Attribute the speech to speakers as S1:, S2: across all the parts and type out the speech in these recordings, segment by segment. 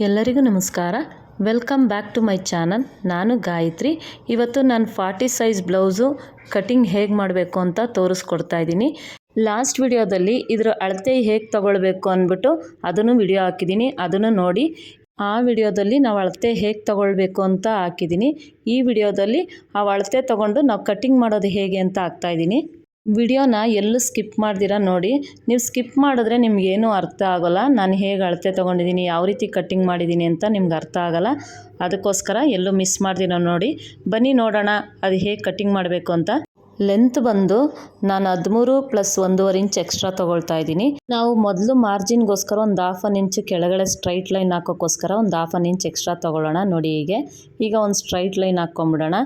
S1: ಎಲ್ಲರಿಗೂ ನಮಸ್ಕಾರ. Welcome back to my channel ನಾನು ಗಾಯತ್ರಿ. ಇವತ್ತು ನಾನು ಫಾರ್ಟಿ ಸೈಜ್ ಬ್ಲೌಸು ಕಟಿಂಗ್ ಹೇಗೆ ಮಾಡಬೇಕು ಅಂತ ತೋರಿಸ್ಕೊಡ್ತಾ ಇದ್ದೀನಿ. ಲಾಸ್ಟ್ ವಿಡಿಯೋದಲ್ಲಿ ಇದರ ಅಳತೆ ಹೇಗೆ ತಗೊಳ್ಬೇಕು ಅಂದ್ಬಿಟ್ಟು ಅದನ್ನು ವಿಡಿಯೋ ಹಾಕಿದ್ದೀನಿ. ಅದನ್ನು ನೋಡಿ. ಆ ವಿಡಿಯೋದಲ್ಲಿ ನಾವು ಅಳತೆ ಹೇಗೆ ತಗೊಳ್ಬೇಕು ಅಂತ ಹಾಕಿದ್ದೀನಿ. ಈ ವಿಡಿಯೋದಲ್ಲಿ ಆ ಅಳತೆ ತಗೊಂಡು ನಾವು ಕಟಿಂಗ್ ಮಾಡೋದು ಹೇಗೆ ಅಂತ ಹಾಕ್ತಾಯಿದ್ದೀನಿ ವಿಡಿಯೋನ ಎಲ್ಲೂ ಸ್ಕಿಪ್ ಮಾಡ್ದಿರ ನೋಡಿ. ನೀವು ಸ್ಕಿಪ್ ಮಾಡಿದ್ರೆ ನಿಮ್ಗೇನು ಅರ್ಥ ಆಗೋಲ್ಲ. ನಾನು ಹೇಗೆ ಅಳತೆ ತೊಗೊಂಡಿದ್ದೀನಿ, ಯಾವ ರೀತಿ ಕಟ್ಟಿಂಗ್ ಮಾಡಿದ್ದೀನಿ ಅಂತ ನಿಮ್ಗೆ ಅರ್ಥ ಆಗೋಲ್ಲ. ಅದಕ್ಕೋಸ್ಕರ ಎಲ್ಲೂ ಮಿಸ್ ಮಾಡ್ದಿರ ನೋಡಿ. ಬನ್ನಿ ನೋಡೋಣ, ಅದು ಹೇಗೆ ಕಟ್ಟಿಂಗ್ ಮಾಡಬೇಕು ಅಂತ. ಲೆಂತ್ ಬಂದು ನಾನು ಹದಿಮೂರು ಪ್ಲಸ್ ಒಂದೂವರೆ ಇಂಚ್ ಎಕ್ಸ್ಟ್ರಾ ತೊಗೊಳ್ತಾ ಇದ್ದೀನಿ. ನಾವು ಮೊದಲು ಮಾರ್ಜಿನ್ಗೋಸ್ಕರ ಒಂದು ಹಾಫ್ ಅನ್ ಇಂಚ್ ಕೆಳಗಡೆ ಸ್ಟ್ರೈಟ್ ಲೈನ್ ಹಾಕೋಕ್ಕೋಸ್ಕರ ಒಂದು ಹಾಫ್ ಅನ್ ಇಂಚ್ ಎಕ್ಸ್ಟ್ರಾ ತೊಗೊಳ್ಳೋಣ ನೋಡಿ ಹೀಗೆ. ಈಗ ಒಂದು ಸ್ಟ್ರೈಟ್ ಲೈನ್ ಹಾಕ್ಕೊಂಬಿಡೋಣ.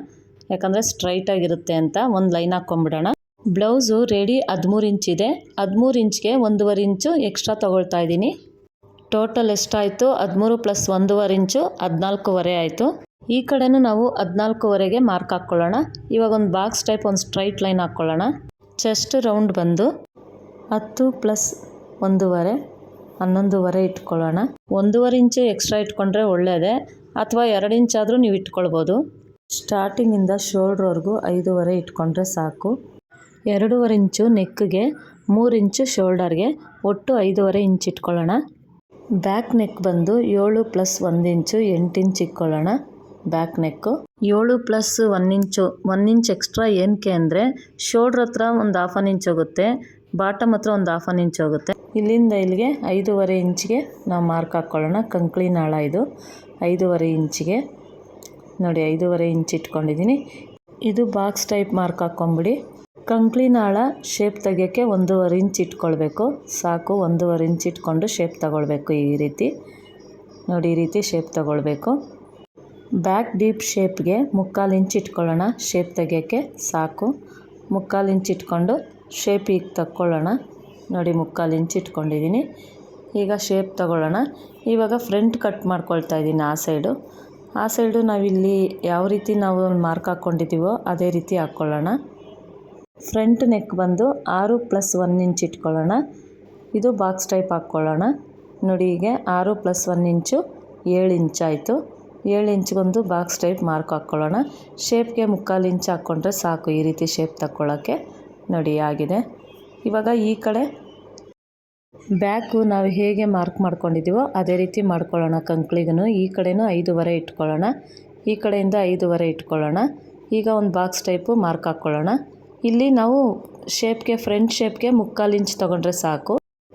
S1: ಯಾಕಂದರೆ ಸ್ಟ್ರೈಟಾಗಿರುತ್ತೆ ಅಂತ ಒಂದು ಲೈನ್ ಹಾಕ್ಕೊಂಬಿಡೋಣ. ಬ್ಲೌಸು ರೆಡಿ ಹದಿಮೂರು ಇಂಚ್ ಇದೆ. ಹದಿಮೂರು ಇಂಚ್ಗೆ ಒಂದೂವರೆ ಇಂಚು ಎಕ್ಸ್ಟ್ರಾ ತೊಗೊಳ್ತಾ ಇದ್ದೀನಿ. ಟೋಟಲ್ ಎಷ್ಟಾಯಿತು? ಹದಿಮೂರು ಪ್ಲಸ್ ಒಂದೂವರೆ ಇಂಚು ಹದಿನಾಲ್ಕೂವರೆ ಆಯಿತು. ಈ ಕಡೆನೂ ನಾವು ಹದಿನಾಲ್ಕೂವರೆಗೆ ಮಾರ್ಕ್ ಹಾಕ್ಕೊಳ್ಳೋಣ. ಇವಾಗ ಒಂದು ಬಾಕ್ಸ್ ಟೈಪ್, ಒಂದು ಸ್ಟ್ರೈಟ್ ಲೈನ್ ಹಾಕ್ಕೊಳ್ಳೋಣ. ಚೆಸ್ಟ್ ರೌಂಡ್ ಬಂದು ಹತ್ತು ಪ್ಲಸ್ ಒಂದೂವರೆ, ಹನ್ನೊಂದೂವರೆ ಇಟ್ಕೊಳ್ಳೋಣ. ಒಂದೂವರೆ ಇಂಚು ಎಕ್ಸ್ಟ್ರಾ ಇಟ್ಕೊಂಡ್ರೆ ಒಳ್ಳೆಯದೇ ಅಥವಾ ಎರಡು ಇಂಚಾದರೂ ನೀವು ಇಟ್ಕೊಳ್ಬೋದು. ಸ್ಟಾರ್ಟಿಂಗಿಂದ ಶೋಲ್ಡ್ರವರೆಗೂ ಐದೂವರೆ ಇಟ್ಕೊಂಡ್ರೆ ಸಾಕು. ಎರಡೂವರೆ ಇಂಚು ನೆಕ್ಗೆ ಮೂರು ಇಂಚು ಶೋಲ್ಡರ್ಗೆ ಒಟ್ಟು ಐದೂವರೆ ಇಂಚ್ ಇಟ್ಕೊಳ್ಳೋಣ. ಬ್ಯಾಕ್ ನೆಕ್ ಬಂದು ಏಳು ಪ್ಲಸ್ ಒಂದು ಇಂಚು ಎಂಟು ಇಂಚ್ ಇಟ್ಕೊಳ್ಳೋಣ. ಬ್ಯಾಕ್ ನೆಕ್ಕು ಏಳು plus one inch one inch extra ಏನಕ್ಕೆ ಅಂದರೆ ಶೋಲ್ಡ್ರ್ ಹತ್ರ ಒಂದು ಹಾಫ್ ಆನ್ ಇಂಚ್ ಹೋಗುತ್ತೆ, ಬಾಟಮ್ ಹತ್ರ ಒಂದು ಹಾಫ್ ಆನ್ ಇಂಚ್ ಹೋಗುತ್ತೆ. ಇಲ್ಲಿಂದ ಇಲ್ಲಿಗೆ ಐದೂವರೆ ಇಂಚ್ಗೆ ನಾವು ಮಾರ್ಕ್ ಹಾಕ್ಕೊಳ್ಳೋಣ ಕಂಕ್ಳಿ ನಾಳ ಇದು. ಐದೂವರೆ ಇಂಚಿಗೆ, ನೋಡಿ ಐದೂವರೆ ಇಂಚ್ ಇಟ್ಕೊಂಡಿದ್ದೀನಿ. ಇದು ಬಾಕ್ಸ್ ಟೈಪ್ ಮಾರ್ಕ್ ಹಾಕ್ಕೊಂಬಿಡಿ. ಕಂಕ್ಳಿ ನಾಳ ಶೇಪ್ ತೆಗಿಯೋಕ್ಕೆ ಒಂದೂವರೆ ಇಂಚ್ ಇಟ್ಕೊಳ್ಬೇಕು. ಸಾಕು, ಒಂದೂವರೆ ಇಂಚ್ ಇಟ್ಕೊಂಡು ಶೇಪ್ ತಗೊಳ್ಬೇಕು ಈ ರೀತಿ. ನೋಡಿ, ಈ ರೀತಿ ಶೇಪ್ ತಗೊಳ್ಬೇಕು. ಬ್ಯಾಕ್ ಡೀಪ್ ಶೇಪ್ಗೆ ಮುಕ್ಕಾಲು ಇಂಚ್ ಇಟ್ಕೊಳ್ಳೋಣ ಶೇಪ್ ತೆಗೆಯೋಕ್ಕೆ ಸಾಕು. ಮುಕ್ಕಾಲು ಇಂಚ್ ಇಟ್ಕೊಂಡು ಶೇಪ್ ಈಗ ತಕ್ಕೊಳ್ಳೋಣ. ನೋಡಿ, ಮುಕ್ಕಾಲು ಇಂಚ್ ಇಟ್ಕೊಂಡಿದ್ದೀನಿ ಈಗ ಶೇಪ್ ತಗೊಳ್ಳೋಣ. ಇವಾಗ ಫ್ರಂಟ್ ಕಟ್ ಮಾಡ್ಕೊಳ್ತಾ ಇದ್ದೀನಿ ಆ ಸೈಡು ಆ ಸೈಡು ನಾವಿಲ್ಲಿ ಯಾವ ರೀತಿ ನಾವು ಮಾರ್ಕ್ ಹಾಕ್ಕೊಂಡಿದ್ದೀವೋ ಅದೇ ರೀತಿ ಹಾಕ್ಕೊಳ್ಳೋಣ. ಫ್ರಂಟ್ ನೆಕ್ ಬಂದು ಆರು ಪ್ಲಸ್ ಒನ್ ಇಂಚ್ ಇಟ್ಕೊಳ್ಳೋಣ. ಇದು ಬಾಕ್ಸ್ ಟೈಪ್ ಹಾಕ್ಕೊಳ್ಳೋಣ. ನೋಡಿ ಹೀಗೆ ಆರು ಪ್ಲಸ್ ಒನ್ ಇಂಚು ಏಳು ಇಂಚ್ ಆಯಿತು. ಏಳು ಇಂಚ್ಗೊಂದು ಬಾಕ್ಸ್ ಟೈಪ್ ಮಾರ್ಕ್ ಹಾಕ್ಕೊಳ್ಳೋಣ. ಶೇಪ್ಗೆ ಮುಕ್ಕಾಲು ಇಂಚ್ ಹಾಕ್ಕೊಂಡ್ರೆ ಸಾಕು ಈ ರೀತಿ ಶೇಪ್ ತಕ್ಕೊಳ್ಳೋಕ್ಕೆ ನೋಡಿ ಆಗಿದೆ. ಇವಾಗ ಈ ಕಡೆ ಬ್ಯಾಕು ನಾವು ಹೇಗೆ ಮಾರ್ಕ್ ಮಾಡ್ಕೊಂಡಿದ್ದೀವೋ ಅದೇ ರೀತಿ ಮಾಡ್ಕೊಳ್ಳೋಣ ಕಂಕ್ಳಿಗೂ ಈ ಕಡೆನೂ ಐದೂವರೆ ಇಟ್ಕೊಳ್ಳೋಣ. ಈ ಕಡೆಯಿಂದ ಐದೂವರೆ ಇಟ್ಕೊಳ್ಳೋಣ. ಈಗ ಒಂದು ಬಾಕ್ಸ್ ಟೈಪು ಮಾರ್ಕ್ ಹಾಕ್ಕೊಳ್ಳೋಣ. ಇಲ್ಲಿ ನಾವು ಶೇಪ್ಗೆ ಫ್ರಂಟ್ ಶೇಪ್ಗೆ ಮುಕ್ಕಾಲು ಇಂಚ್ ತೊಗೊಂಡ್ರೆ ಸಾಕು.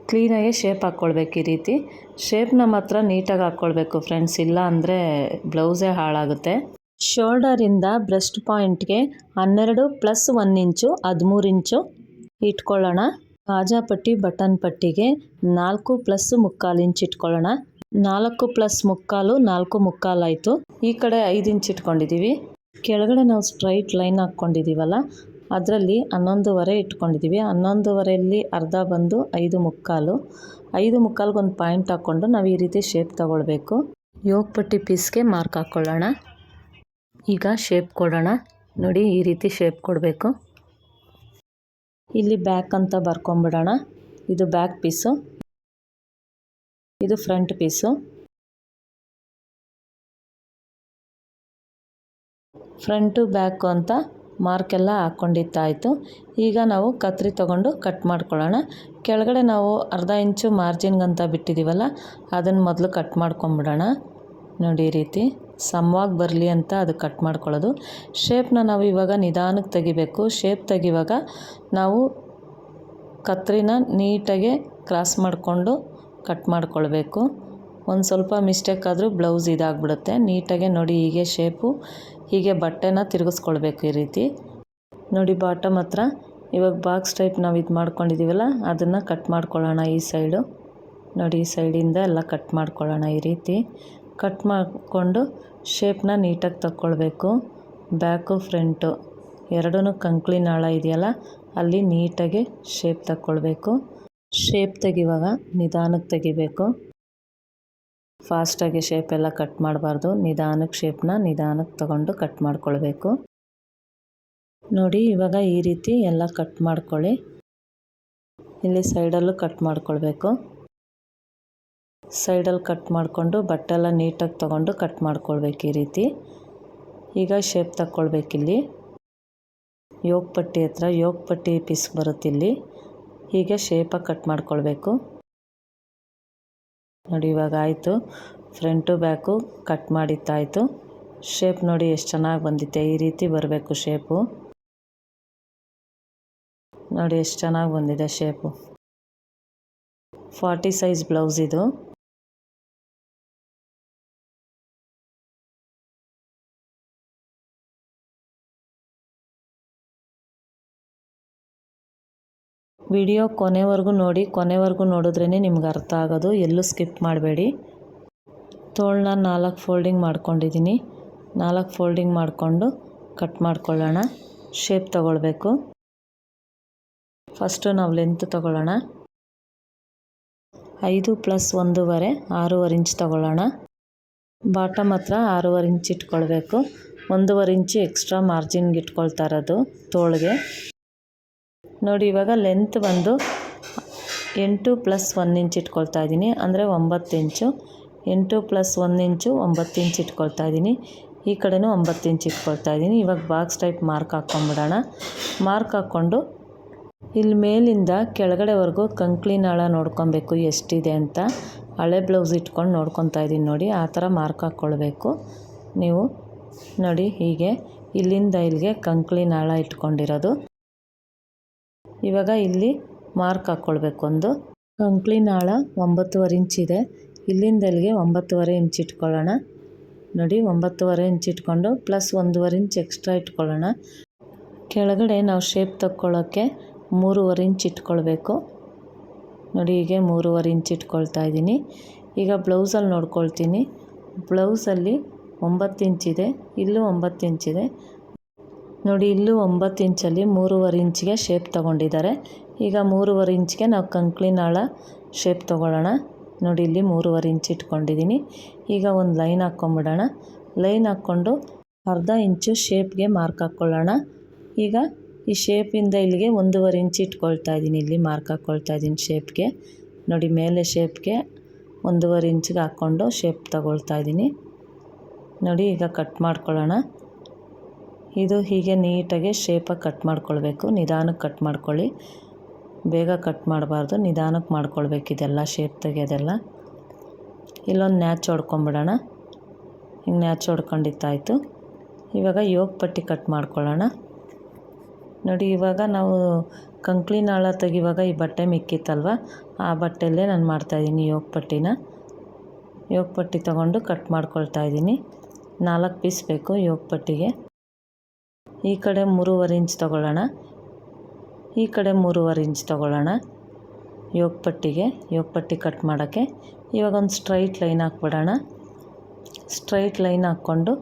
S1: ಕ್ಲೀನಾಗಿ ಶೇಪ್ ಹಾಕ್ಕೊಳ್ಬೇಕು ಈ ರೀತಿ. ಶೇಪ್ನ ಮಾತ್ರ ನೀಟಾಗಿ ಹಾಕ್ಕೊಳ್ಬೇಕು ಫ್ರೆಂಡ್ಸ್ ಇಲ್ಲ ಅಂದರೆ ಬ್ಲೌಸೇ ಹಾಳಾಗುತ್ತೆ. ಶೋಲ್ಡರಿಂದ ಬ್ರೆಸ್ಟ್ ಪಾಯಿಂಟ್ಗೆ ಹನ್ನೆರಡು ಪ್ಲಸ್ ಒನ್ ಇಂಚು ಹದಿಮೂರು ಇಂಚು ಇಟ್ಕೊಳ್ಳೋಣ. ಕಾಜಾ ಪಟ್ಟಿ, ಬಟನ್ ಪಟ್ಟಿಗೆ ನಾಲ್ಕು ಪ್ಲಸ್ ಮುಕ್ಕಾಲು ಇಂಚ್ ಇಟ್ಕೊಳ್ಳೋಣ. ನಾಲ್ಕು ಪ್ಲಸ್ ಮುಕ್ಕಾಲು, ನಾಲ್ಕು ಮುಕ್ಕಾಲು ಆಯಿತು. ಈ ಕಡೆ ಐದು ಇಂಚ್ ಇಟ್ಕೊಂಡಿದ್ದೀವಿ ಕೆಳಗಡೆ ನಾವು ಸ್ಟ್ರೈಟ್ ಲೈನ್ ಹಾಕ್ಕೊಂಡಿದ್ದೀವಲ್ಲ ಅದರಲ್ಲಿ ಹನ್ನೊಂದುವರೆ ಇಟ್ಕೊಂಡಿದ್ದೀವಿ ಹನ್ನೊಂದುವರೆಯಲ್ಲಿ ಅರ್ಧ ಬಂದು ಐದು ಮುಕ್ಕಾಲು. ಐದು ಮುಕ್ಕಾಲ್ಗೆ ಒಂದು ಪಾಯಿಂಟ್ ಹಾಕ್ಕೊಂಡು ನಾವು ಈ ರೀತಿ ಶೇಪ್ ತಗೊಳ್ಬೇಕು. ಯೋಗಪಟ್ಟಿ ಪೀಸ್ಗೆ ಮಾರ್ಕ್ ಹಾಕ್ಕೊಳ್ಳೋಣ ಈಗ ಶೇಪ್ ಕೊಡೋಣ. ನೋಡಿ ಈ ರೀತಿ ಶೇಪ್ ಕೊಡಬೇಕು. ಇಲ್ಲಿ ಬ್ಯಾಕ್ ಅಂತ ಬರ್ಕೊಂಬಿಡೋಣ. ಇದು ಬ್ಯಾಕ್ ಪೀಸು ಇದು ಫ್ರಂಟ್ ಪೀಸು ಫ್ರಂಟು ಬ್ಯಾಕು ಅಂತ ಮಾರ್ಕೆಲ್ಲ ಹಾಕ್ಕೊಂಡಿತ್ತಾಯಿತು ಈಗ ನಾವು ಕತ್ರಿ ತೊಗೊಂಡು ಕಟ್ ಮಾಡ್ಕೊಳ್ಳೋಣ. ಕೆಳಗಡೆ ನಾವು ಅರ್ಧ ಇಂಚು ಮಾರ್ಜಿನ್ಗಂತ ಬಿಟ್ಟಿದ್ದೀವಲ್ಲ, ಅದನ್ನು ಮೊದಲು ಕಟ್ ಮಾಡ್ಕೊಂಬಿಡೋಣ. ನೋಡಿ ಈ ರೀತಿ, ಸಮವಾಗಿ ಬರಲಿ ಅಂತ ಅದು ಕಟ್ ಮಾಡ್ಕೊಳ್ಳೋದು. ಶೇಪ್ನ ನಾವು ಇವಾಗ ನಿಧಾನಕ್ಕೆ ತೆಗಿಬೇಕು. ಶೇಪ್ ತೆಗಿವಾಗ ನಾವು ಕತ್ರಿನ ನೀಟಾಗೆ ಕ್ರಾಸ್ ಮಾಡಿಕೊಂಡು ಕಟ್ ಮಾಡ್ಕೊಳ್ಬೇಕು. ಒಂದು ಸ್ವಲ್ಪ ಮಿಸ್ಟೇಕ್ ಆದರೂ ಬ್ಲೌಸ್ ಇದಾಗ್ಬಿಡುತ್ತೆ. ನೀಟಾಗೆ ನೋಡಿ ಹೀಗೆ ಶೇಪು ಹೀಗೆ ಬಟ್ಟೆನ ತಿರುಗಿಸ್ಕೊಳ್ಬೇಕು ಈ ರೀತಿ. ನೋಡಿ ಬಾಟಮ್ ಹತ್ರ, ಇವಾಗ ಬಾಕ್ಸ್ ಟೈಪ್ ನಾವು ಇದು ಮಾಡ್ಕೊಂಡಿದ್ದೀವಲ್ಲ ಅದನ್ನು ಕಟ್ ಮಾಡ್ಕೊಳ್ಳೋಣ ಈ ಸೈಡು ನೋಡಿ ಈ ಸೈಡಿಂದ ಎಲ್ಲ ಕಟ್ ಮಾಡ್ಕೊಳ್ಳೋಣ ಈ ರೀತಿ. ಕಟ್ ಮಾಡಿಕೊಂಡು ಶೇಪ್ನ ನೀಟಾಗಿ ತಕ್ಕೊಳ್ಬೇಕು. ಬ್ಯಾಕು ಫ್ರಂಟು ಎರಡೂ ಕಂಕ್ಳಿ ನಾಳ ಇದೆಯಲ್ಲ, ಅಲ್ಲಿ ನೀಟಾಗಿ ಶೇಪ್ ತಕ್ಕೊಳ್ಬೇಕು. ಶೇಪ್ ತೆಗಿವಾಗ ನಿಧಾನಕ್ಕೆ ತೆಗಿಬೇಕು. ಫಾಸ್ಟಾಗಿ ಶೇಪ್ ಎಲ್ಲ ಕಟ್ ಮಾಡಬಾರ್ದು. ನಿಧಾನಕ್ಕೆ ಶೇಪ್ನ ನಿಧಾನಕ್ಕೆ ತಗೊಂಡು ಕಟ್ ಮಾಡ್ಕೊಳ್ಬೇಕು. ನೋಡಿ, ಇವಾಗ ಈ ರೀತಿ ಎಲ್ಲ ಕಟ್ ಮಾಡ್ಕೊಳ್ಳಿ. ಇಲ್ಲಿ ಸೈಡಲ್ಲೂ ಕಟ್ ಮಾಡ್ಕೊಳ್ಬೇಕು. ಸೈಡಲ್ಲಿ ಕಟ್ ಮಾಡಿಕೊಂಡು ಬಟ್ಟೆ ಎಲ್ಲ ನೀಟಾಗಿ ತೊಗೊಂಡು ಕಟ್ ಮಾಡ್ಕೊಳ್ಬೇಕು ಈ ರೀತಿ. ಈಗ ಶೇಪ್ ತಕ್ಕೊಳ್ಬೇಕಿಲ್ಲಿ ಯೋಗ ಪಟ್ಟಿ ಹತ್ರ ಯೋಗ ಪಟ್ಟಿ ಪೀಸ್ ಬರುತ್ತಿಲ್ಲಿ. ಹೀಗೆ ಶೇಪಾಗಿ ಕಟ್ ಮಾಡ್ಕೊಳ್ಬೇಕು. ನೋಡಿ, ಇವಾಗ ಆಯಿತು. ಫ್ರಂಟು ಬ್ಯಾಕು ಕಟ್ ಮಾಡಿತ್ತಾಯಿತು. ಶೇಪ್ ನೋಡಿ ಎಷ್ಟು ಚೆನ್ನಾಗಿ ಬಂದಿತ್ತೆ. ಈ ರೀತಿ ಬರಬೇಕು ಶೇಪು ನೋಡಿ, ಎಷ್ಟು ಚೆನ್ನಾಗಿ ಬಂದಿದೆ ಶೇಪು ಫಾರ್ಟಿ ಸೈಜ್ ಬ್ಲೌಸ್ ಇದು. ವಿಡಿಯೋ ಕೊನೆವರೆಗೂ ನೋಡಿ, ಕೊನೆವರೆಗೂ ನೋಡಿದ್ರೇ ನಿಮ್ಗೆ ಅರ್ಥ ಆಗೋದು. ಎಲ್ಲೂ ಸ್ಕಿಪ್ ಮಾಡಬೇಡಿ. ತೋಳನ್ನ ನಾಲ್ಕು ಫೋಲ್ಡಿಂಗ್ ಮಾಡ್ಕೊಂಡಿದ್ದೀನಿ. ನಾಲ್ಕು ಫೋಲ್ಡಿಂಗ್ ಮಾಡಿಕೊಂಡು ಕಟ್ ಮಾಡ್ಕೊಳ್ಳೋಣ. ಶೇಪ್ ತಗೊಳ್ಬೇಕು. ಫಸ್ಟು ನಾವು ಲೆಂತ್ ತಗೊಳ್ಳೋಣ. ಐದು ಪ್ಲಸ್ ಒಂದೂವರೆ, ಆರೂವರೆ ಇಂಚ್ ತಗೊಳ್ಳೋಣ. ಬಾಟಮ್ ಹತ್ರ ಆರೂವರೆ ಇಂಚ್ ಇಟ್ಕೊಳ್ಬೇಕು. ಒಂದೂವರೆ ಇಂಚು ಎಕ್ಸ್ಟ್ರಾ ಮಾರ್ಜಿನ್ಗೆ ಇಟ್ಕೊಳ್ತಾ ಇರೋದು ತೋಳಿಗೆ. ನೋಡಿ, ಇವಾಗ ಲೆಂತ್ ಬಂದು ಎಂಟು ಪ್ಲಸ್ ಒನ್ ಇಂಚ್ ಇಟ್ಕೊಳ್ತಾ ಇದ್ದೀನಿ. ಅಂದರೆ ಒಂಬತ್ತು ಇಂಚು ಎಂಟು ಪ್ಲಸ್ ಒಂದು ಇಂಚು ಒಂಬತ್ತು ಇಂಚ್ ಇಟ್ಕೊಳ್ತಾ ಇದ್ದೀನಿ. ಈ ಕಡೆನೂ ಒಂಬತ್ತು ಇಂಚ್ ಇಟ್ಕೊಳ್ತಾ ಇದ್ದೀನಿ. ಇವಾಗ ಬಾಕ್ಸ್ ಟೈಪ್ ಮಾರ್ಕ್ ಹಾಕ್ಕೊಂಬಿಡೋಣ. ಮಾರ್ಕ್ ಹಾಕ್ಕೊಂಡು ಇಲ್ಲಿ ಮೇಲಿಂದ ಕೆಳಗಡೆವರೆಗೂ ಕಂಕ್ಳಿ ನಾಳ ನೋಡ್ಕೊಬೇಕು. ಎಷ್ಟಿದೆ ಅಂತ ಹಳೆ ಬ್ಲೌಸ್ ಇಟ್ಕೊಂಡು ನೋಡ್ಕೊತಾ ಇದ್ದೀನಿ ನೋಡಿ. ಆ ಥರ ಮಾರ್ಕ್ ಹಾಕ್ಕೊಳ್ಬೇಕು. ನೀವು ನೋಡಿ ಹೀಗೆ ಇಲ್ಲಿಂದ ಇಲ್ಲಿಗೆ ಕಂಕ್ಳಿ ನಾಳ ಇಟ್ಕೊಂಡಿರೋದು. ಇವಾಗ ಇಲ್ಲಿ ಮಾರ್ಕ್ ಹಾಕ್ಕೊಳ್ಬೇಕು ಒಂದು ಕಂಕ್ಳಿ ನಾಳ ಒಂಬತ್ತುವರೆ ಇಂಚಿದೆ ಇಲ್ಲಿಂದ ಇಲ್ಲಿಗೆ ಒಂಬತ್ತುವರೆ ಇಂಚ್ ಇಟ್ಕೊಳ್ಳೋಣ. ನೋಡಿ, ಒಂಬತ್ತುವರೆ ಇಂಚ್ ಇಟ್ಕೊಂಡು ಪ್ಲಸ್ ಒಂದೂವರೆ ಇಂಚ್ ಎಕ್ಸ್ಟ್ರಾ ಇಟ್ಕೊಳ್ಳೋಣ. ಕೆಳಗಡೆ ನಾವು ಶೇಪ್ ತಕ್ಕೊಳ್ಳೋಕ್ಕೆ ಮೂರುವರೆ ಇಂಚ್ ಇಟ್ಕೊಳ್ಬೇಕು. ನೋಡಿ, ಹೀಗೆ ಮೂರುವರೆ ಇಂಚ್ ಇಟ್ಕೊಳ್ತಾ ಇದ್ದೀನಿ. ಈಗ ಬ್ಲೌಸಲ್ಲಿ ನೋಡ್ಕೊಳ್ತೀನಿ. ಬ್ಲೌಸಲ್ಲಿ ಒಂಬತ್ತು ಇಂಚಿದೆ ಇಲ್ಲೂ ಒಂಬತ್ತು ಇಂಚಿದೆ ನೋಡಿ, ಇಲ್ಲೂ ಒಂಬತ್ತು ಇಂಚಲ್ಲಿ ಮೂರುವರೆ ಇಂಚಿಗೆ ಶೇಪ್ ತೊಗೊಂಡಿದ್ದಾರೆ. ಈಗ ಮೂರುವರೆ ಇಂಚಿಗೆ ನಾವು ಕಂಕ್ಳಿನಾಳ ಶೇಪ್ ತೊಗೊಳ್ಳೋಣ. ನೋಡಿ, ಇಲ್ಲಿ ಮೂರುವರೆ ಇಂಚ್ ಇಟ್ಕೊಂಡಿದ್ದೀನಿ. ಈಗ ಒಂದು ಲೈನ್ ಹಾಕ್ಕೊಂಬಿಡೋಣ. ಲೈನ್ ಹಾಕ್ಕೊಂಡು ಅರ್ಧ ಇಂಚು ಶೇಪ್ಗೆ ಮಾರ್ಕ್ ಹಾಕ್ಕೊಳ್ಳೋಣ. ಈಗ ಈ ಶೇಪಿಂದ ಇಲ್ಲಿಗೆ ಒಂದೂವರೆ ಇಂಚ್ ಇಟ್ಕೊಳ್ತಾ ಇದ್ದೀನಿ. ಇಲ್ಲಿ ಮಾರ್ಕ್ ಹಾಕ್ಕೊಳ್ತಾ ಇದ್ದೀನಿ ಶೇಪ್ಗೆ ನೋಡಿ, ಮೇಲೆ ಶೇಪ್ಗೆ ಒಂದೂವರೆ ಇಂಚ್ಗೆ ಹಾಕ್ಕೊಂಡು ಶೇಪ್ ತಗೊಳ್ತಾ ಇದ್ದೀನಿ. ನೋಡಿ, ಈಗ ಕಟ್ ಮಾಡ್ಕೊಳ್ಳೋಣ. ಇದು ಹೀಗೆ ನೀಟಾಗಿ ಶೇಪಾಗಿ ಕಟ್ ಮಾಡ್ಕೊಳ್ಬೇಕು. ನಿಧಾನಕ್ಕೆ ಕಟ್ ಮಾಡ್ಕೊಳ್ಳಿ. ಬೇಗ ಕಟ್ ಮಾಡಬಾರ್ದು. ನಿಧಾನಕ್ಕೆ ಮಾಡ್ಕೊಳ್ಬೇಕು ಇದೆಲ್ಲ ಶೇಪ್ ತೆಗೆಯೋದೆಲ್ಲ ಇಲ್ಲೊಂದು ನ್ಯಾಚ್ ಹೊಡ್ಕೊಂಬಿಡೋಣ. ಹಿಂಗೆ ನ್ಯಾಚ್ ಹೊಡ್ಕೊಂಡಿತ್ತಾಯಿತು ಇವಾಗ ಯೋಗ ಪಟ್ಟಿ ಕಟ್ ಮಾಡ್ಕೊಳ್ಳೋಣ. ನೋಡಿ, ಇವಾಗ ನಾವು ಕಂಕ್ಳಿ ನಾಳ ತೆಗಿವಾಗ ಈ ಬಟ್ಟೆ ಮಿಕ್ಕಿತ್ತಲ್ವ? ಆ ಬಟ್ಟೆಯಲ್ಲೇ ನಾನು ಮಾಡ್ತಾಯಿದ್ದೀನಿ ಯೋಗ ಪಟ್ಟಿನ. ಯೋಗ ಪಟ್ಟಿ ತೊಗೊಂಡು ಕಟ್ ಮಾಡ್ಕೊಳ್ತಾ ಇದ್ದೀನಿ. ನಾಲ್ಕು ಪೀಸ್ ಬೇಕು ಯೋಗ ಪಟ್ಟಿಗೆ. ಈ ಕಡೆ ಮೂರುವರೆ ಇಂಚ್ ತೊಗೊಳ್ಳೋಣ. ಈ ಕಡೆ ಮೂರುವರೆ ಇಂಚ್ ತೊಗೊಳ್ಳೋಣ. ಯೋಗಪಟ್ಟಿಗೆ ಪಟ್ಟಿಗೆ, ಯೋಗ ಪಟ್ಟಿ ಕಟ್ ಮಾಡೋಕ್ಕೆ. ಇವಾಗ ಒಂದು ಸ್ಟ್ರೈಟ್ ಲೈನ್ ಹಾಕ್ಬಿಡೋಣ. ಸ್ಟ್ರೈಟ್ ಲೈನ್ ಹಾಕ್ಕೊಂಡು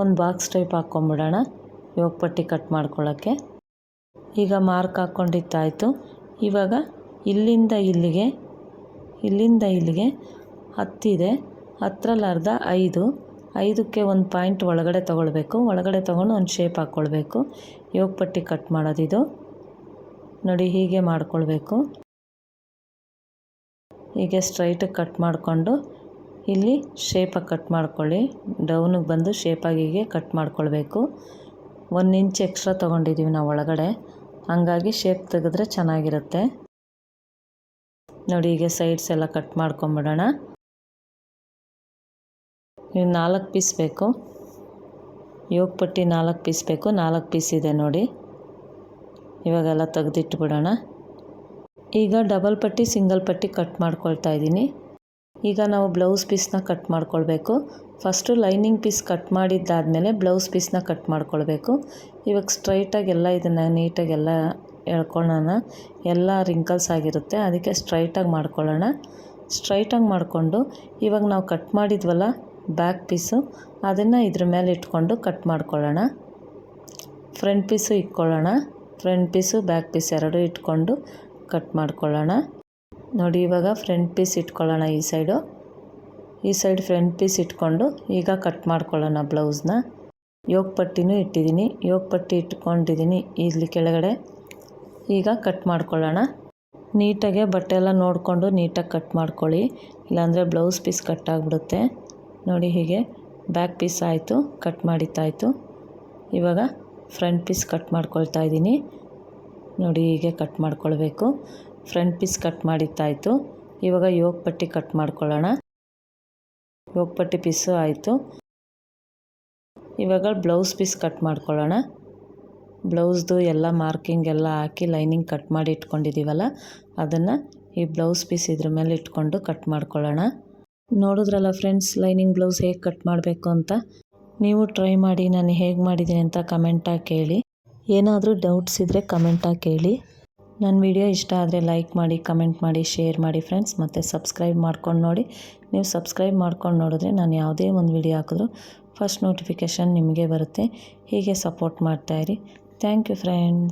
S1: ಒಂದು ಬಾಕ್ಸ್ ಟೈಪ್ ಹಾಕ್ಕೊಂಬಿಡೋಣ ಯೋಗಪಟ್ಟಿ ಕಟ್ ಮಾಡ್ಕೊಳ್ಳೋಕ್ಕೆ. ಈಗ ಮಾರ್ಕ್ ಹಾಕ್ಕೊಂಡಿತ್ತಾಯಿತು ಇವಾಗ ಇಲ್ಲಿಂದ ಇಲ್ಲಿಗೆ ಇಲ್ಲಿಂದ ಇಲ್ಲಿಗೆ ಹತ್ತಿದೆ. ಹತ್ತರಲ್ಲಿ ಅರ್ಧ ಐದು. ಐದಕ್ಕೆ ಒಂದು ಪಾಯಿಂಟ್ ಒಳಗಡೆ ತೊಗೊಳ್ಬೇಕು. ಒಳಗಡೆ ತೊಗೊಂಡು ಒಂದು ಶೇಪ್ ಹಾಕ್ಕೊಳ್ಬೇಕು. ಯೋಗ ಪಟ್ಟಿ ಕಟ್ ಮಾಡೋದಿದು. ನೋಡಿ, ಹೀಗೆ ಮಾಡ್ಕೊಳ್ಬೇಕು. ಹೀಗೆ ಸ್ಟ್ರೈಟಾಗಿ ಕಟ್ ಮಾಡಿಕೊಂಡು ಇಲ್ಲಿ ಶೇಪಾಗಿ ಕಟ್ ಮಾಡ್ಕೊಳ್ಳಿ. ಡೌನಿಗೆ ಬಂದು ಶೇಪಾಗಿ ಹೀಗೆ ಕಟ್ ಮಾಡ್ಕೊಳ್ಬೇಕು. ಒಂದು ಇಂಚ್ ಎಕ್ಸ್ಟ್ರಾ ತೊಗೊಂಡಿದ್ದೀವಿ ನಾವು ಒಳಗಡೆ. ಹಂಗಾಗಿ ಶೇಪ್ ತೆಗೆದ್ರೆ ಚೆನ್ನಾಗಿರುತ್ತೆ. ನೋಡಿ, ಹೀಗೆ ಸೈಡ್ಸ್ ಎಲ್ಲ ಕಟ್ ಮಾಡ್ಕೊಂಬಿಡೋಣ. ನೀವು ನಾಲ್ಕು ಪೀಸ್ ಬೇಕು. ಯೋಗ ಪಟ್ಟಿ ನಾಲ್ಕು ಪೀಸ್ ಬೇಕು. ನಾಲ್ಕು ಪೀಸ್ ಇದೆ ನೋಡಿ. ಇವಾಗೆಲ್ಲ ತೆಗೆದಿಟ್ಬಿಡೋಣ. ಈಗ ಡಬಲ್ ಪಟ್ಟಿ, ಸಿಂಗಲ್ ಪಟ್ಟಿ ಕಟ್ ಮಾಡ್ಕೊಳ್ತಾ ಇದ್ದೀನಿ. ಈಗ ನಾವು ಬ್ಲೌಸ್ ಪೀಸ್ನ ಕಟ್ ಮಾಡ್ಕೊಳ್ಬೇಕು. ಫಸ್ಟು ಲೈನಿಂಗ್ ಪೀಸ್ ಕಟ್ ಮಾಡಿದ್ದಾದಮೇಲೆ ಬ್ಲೌಸ್ ಪೀಸ್ನ ಕಟ್ ಮಾಡ್ಕೊಳ್ಬೇಕು. ಇವಾಗ ಸ್ಟ್ರೈಟಾಗಿ ಎಲ್ಲ ಇದನ್ನು ನೀಟಾಗಿ ಎಲ್ಲ ಎಳ್ಕೊಳ್ಳೋಣ. ಎಲ್ಲ ರಿಂಕಲ್ಸ್ ಆಗಿರುತ್ತೆ. ಅದಕ್ಕೆ ಸ್ಟ್ರೈಟಾಗಿ ಮಾಡ್ಕೊಳ್ಳೋಣ. ಸ್ಟ್ರೈಟಾಗಿ ಮಾಡಿಕೊಂಡು ಇವಾಗ ನಾವು ಕಟ್ ಮಾಡಿದ್ವಲ್ಲ ಬ್ಯಾಕ್ ಪೀಸು. ಅದನ್ನು ಇದ್ರ ಮೇಲೆ ಇಟ್ಕೊಂಡು ಕಟ್ ಮಾಡ್ಕೊಳ್ಳೋಣ. ಫ್ರಂಟ್ ಪೀಸು ಇಟ್ಕೊಳ್ಳೋಣ. ಫ್ರಂಟ್ ಪೀಸು, ಬ್ಯಾಕ್ ಪೀಸ್ ಎರಡೂ ಇಟ್ಕೊಂಡು ಕಟ್ ಮಾಡ್ಕೊಳ್ಳೋಣ. ನೋಡಿ, ಇವಾಗ ಫ್ರಂಟ್ ಪೀಸ್ ಇಟ್ಕೊಳ್ಳೋಣ ಈ ಸೈಡು. ಈ ಸೈಡ್ ಫ್ರಂಟ್ ಪೀಸ್ ಇಟ್ಕೊಂಡು ಈಗ ಕಟ್ ಮಾಡ್ಕೊಳ್ಳೋಣ ಬ್ಲೌಸ್ನ. ಯೋಗ ಪಟ್ಟಿನೂ ಇಟ್ಟಿದ್ದೀನಿ. ಯೋಗ ಪಟ್ಟಿ ಇಟ್ಕೊಂಡಿದ್ದೀನಿ ಇಲ್ಲಿ ಕೆಳಗಡೆ. ಈಗ ಕಟ್ ಮಾಡ್ಕೊಳ್ಳೋಣ. ನೀಟಾಗೆ ಬಟ್ಟೆ ಎಲ್ಲ ನೋಡಿಕೊಂಡು ನೀಟಾಗಿ ಕಟ್ ಮಾಡ್ಕೊಳ್ಳಿ. ಇಲ್ಲಾಂದರೆ ಬ್ಲೌಸ್ ಪೀಸ್ ಕಟ್ ಆಗಿಬಿಡುತ್ತೆ. ನೋಡಿ ಹೀಗೆ ಬ್ಯಾಕ್ ಪೀಸ್ ಆಯಿತು ಕಟ್ ಮಾಡಿದ್ದಾಯಿತು. ಇವಾಗ ಫ್ರಂಟ್ ಪೀಸ್ ಕಟ್ ಮಾಡ್ಕೊಳ್ತಾ ಇದ್ದೀನಿ. ನೋಡಿ ಹೀಗೆ ಕಟ್ ಮಾಡ್ಕೊಳ್ಬೇಕು. ಫ್ರಂಟ್ ಪೀಸ್ ಕಟ್ ಮಾಡಿದ್ದಾಯಿತು. ಇವಾಗ ಯೋಗ ಪಟ್ಟಿ ಕಟ್ ಮಾಡ್ಕೊಳ್ಳೋಣ. ಯೋಗ ಪಟ್ಟಿ ಪೀಸು ಆಯಿತು. ಇವಾಗ ಬ್ಲೌಸ್ ಪೀಸ್ ಕಟ್ ಮಾಡ್ಕೊಳ್ಳೋಣ. ಬ್ಲೌಸ್ದು ಎಲ್ಲ ಮಾರ್ಕಿಂಗ್ ಎಲ್ಲ ಹಾಕಿ ಲೈನಿಂಗ್ ಕಟ್ ಮಾಡಿ ಇಟ್ಕೊಂಡಿದ್ದೀವಲ್ಲ, ಅದನ್ನು ಈ ಬ್ಲೌಸ್ ಪೀಸ್ ಇದ್ರ ಮೇಲೆ ಇಟ್ಕೊಂಡು ಕಟ್ ಮಾಡ್ಕೊಳ್ಳೋಣ. ನೋಡಿದ್ರಲ್ಲ ಫ್ರೆಂಡ್ಸ್ ಲೈನಿಂಗ್ ಬ್ಲೌಸ್ ಹೇಗೆ ಕಟ್ ಮಾಡಬೇಕು ಅಂತ? ನೀವು ಟ್ರೈ ಮಾಡಿ, ನಾನು ಹೇಗೆ ಮಾಡಿದ್ದೀನಿ ಅಂತ ಕಮೆಂಟಾಗಿ ಕೇಳಿ. ಏನಾದರೂ ಡೌಟ್ಸ್ ಇದ್ದರೆ ಕಮೆಂಟಾಗಿ ಕೇಳಿ. ನನ್ನ ವಿಡಿಯೋ ಇಷ್ಟ ಆದರೆ ಲೈಕ್ ಮಾಡಿ ಕಮೆಂಟ್ ಮಾಡಿ ಶೇರ್ ಮಾಡಿ ಫ್ರೆಂಡ್ಸ್ ಮತ್ತು ಸಬ್ಸ್ಕ್ರೈಬ್ ಮಾಡ್ಕೊಂಡು ನೋಡಿ. ನೀವು ಸಬ್ಸ್ಕ್ರೈಬ್ ಮಾಡ್ಕೊಂಡು ನೋಡಿದ್ರೆ ನಾನು ಯಾವುದೇ ಒಂದು ವಿಡಿಯೋ ಹಾಕಿದ್ರು ಫಸ್ಟ್ ನೋಟಿಫಿಕೇಷನ್ ನಿಮಗೆ ಬರುತ್ತೆ. ಹೀಗೆ ಸಪೋರ್ಟ್ ಮಾಡ್ತಾಯಿರಿ ಥ್ಯಾಂಕ್ ಯು ಫ್ರೆಂಡ್ಸ್